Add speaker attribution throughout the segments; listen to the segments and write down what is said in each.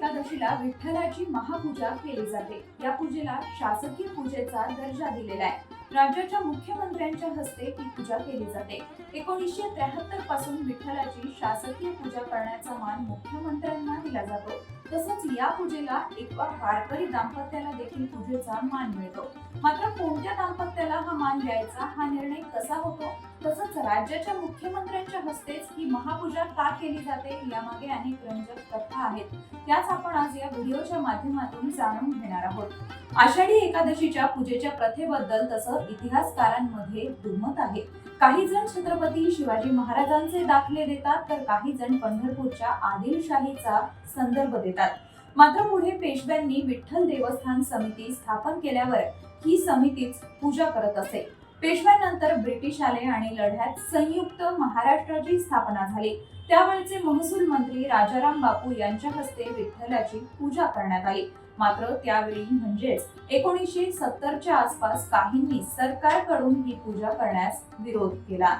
Speaker 1: एकादशीला विठ्ठलाची महापूजा केली जाते. या पूजेला शासकीय पूजेचा दर्जा दिलेला आहे. राज्याच्या मुख्यमंत्र्यांच्या हस्ते ही पूजा केली जाते. एकोणीसशे त्र्याहत्तरपासून विठ्ठलाची शासकीय पूजा करण्याचा मान मुख्यमंत्र्यांना दिला जातो. तसंच या पूजेला एका वारकरी दाम्पत्याला देखील पूजेचा मान मिळतो. मात्र कोणत्या दाम्पत्याला हा मान द्यायचा हा निर्णय कसा होतो? तसंच राज्याच्या मुख्यमंत्र्यांच्या हस्ते महापूजा का केली जाते यामागे अनेक रंजक कथा आहेत. त्याच आपण आज या व्हिडिओच्या माध्यमातून जाणून घेणार आहोत. आषाढी एकादशीच्या पूजेच्या प्रथेबद्दल तसं इतिहासकारांमध्ये दुमत आहे. काही जण छत्रपती शिवाजी महाराजांचे दाखले देतात तर काही जण पंढरपूरच्या आदिलशाहीचा संदर्भ देतात. मात्र पुढे पेशव्यांनी विठ्ठल देवस्थान समिती स्थापन केल्यावर ही समितीच पूजा करत असे. पेशव्यानंतर ब्रिटिश आले आणि लढ्यात संयुक्त महाराष्ट्राची स्थापना झाली. त्यावेळचे महसूल मंत्री राजाराम बापू यांच्या हस्ते विठ्ठलाची पूजा करण्यात आली. मात्र त्यावेळी म्हणजेच एकोणीसशे सत्तरच्या आसपास काहींनी सरकारकडून ही पूजा करण्यास विरोध केला.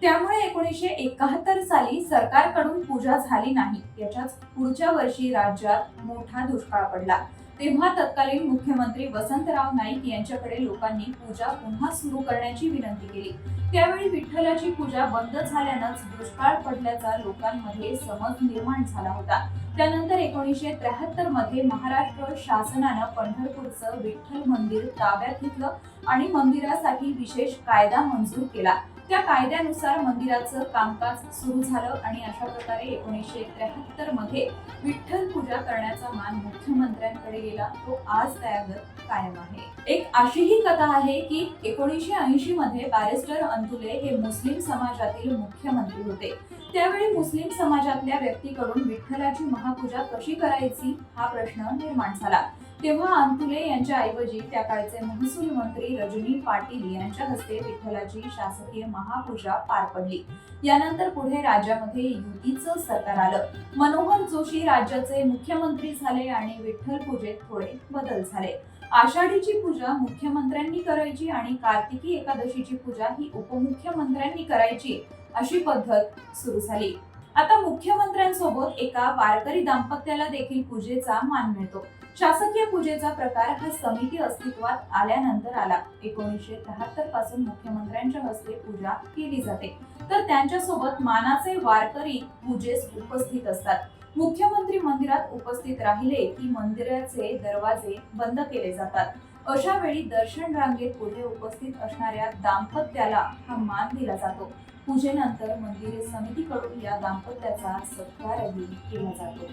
Speaker 1: त्यामुळे एकोणीसशे एकाहत्तर साली सरकारकडून पूजा झाली नाही. याच्याच पुढच्या वर्षी राज्यात मोठा दुष्काळ पडला. तेव्हा तत्कालीन मुख्यमंत्री वसंतराव नाईक यांच्याकडे लोकांनी पूजा पुन्हा सुरू करण्याची विनंती केली. त्यावेळी विठ्ठलाची पूजा बंद झाल्यानंच दुष्काळ पडल्याचा लोकांमध्ये समज निर्माण झाला होता. त्यानंतर एकोणीसशे त्र्याहत्तरमध्ये महाराष्ट्र शासनानं पंढरपूरचं विठ्ठल मंदिर ताब्यात घेतलं आणि मंदिरासाठी विशेष कायदा मंजूर केला. त्या कायद्यानुसार मंदिराचं कामकाज सुरू झालं आणि अशा प्रकारे एकोणीसशे त्र्याहत्तरमध्ये विठ्ठल पूजा करण्याचा मान मुख्यमंत्र्यांकडे गेला तो आज त्यागत कायम आहे. एक अशीही कथा आहे की एकोणीसशे ऐंशी मध्ये बॅरिस्टर अंतुले हे मुस्लिम समाजातील मुख्यमंत्री होते. त्यावेळी मुस्लिम समाजातल्या व्यक्तीकडून विठ्ठलाची महापूजा कशी करायची हा प्रश्न निर्माण झाला. तेव्हा अंतुले यांच्या ऐवजी त्या काळचे महसूल मंत्री रजनी पाटील यांच्या हस्ते विठ्ठलाची शासकीय महापूजा पार पडली. यानंतर पुढे राज्यामध्ये युतीचं सरकार आलं. मनोहर जोशी राज्याचे मुख्यमंत्री झाले आणि विठ्ठल पूजेत थोडे बदल झाले. आषाढीची पूजा मुख्यमंत्र्यांनी करायची आणि कार्तिकी एकादशीची पूजा ही उपमुख्यमंत्र्यांनी करायची अशी पद्धत सुरू झाली. आता मुख्यमंत्र्यांसोबत एका वारकरी दाम्पत्याला देखील पूजेचा मान मिळतो. शासकीय पूजेचा प्रकार हा समिती अस्तित्वात आल्यानंतर आला. एकोणीसशे त्र्याहत्तरपासून मुख्यमंत्र्यांच्या हस्ते पूजा केली जाते. तर त्यांच्यासोबत मानाचे वारकरी पूजेस उपस्थित असतात. मुख्यमंत्री मंदिरात उपस्थित राहिले की मंदिराचे दरवाजे बंद केले जातात. अशा वेळी दर्शन रांगेत पुढे उपस्थित असणाऱ्या दाम्पत्याला हा मान दिला जातो. पूजेनंतर मंदिर समितीकडून या दाम्पत्याचा सत्कारही केला जातो.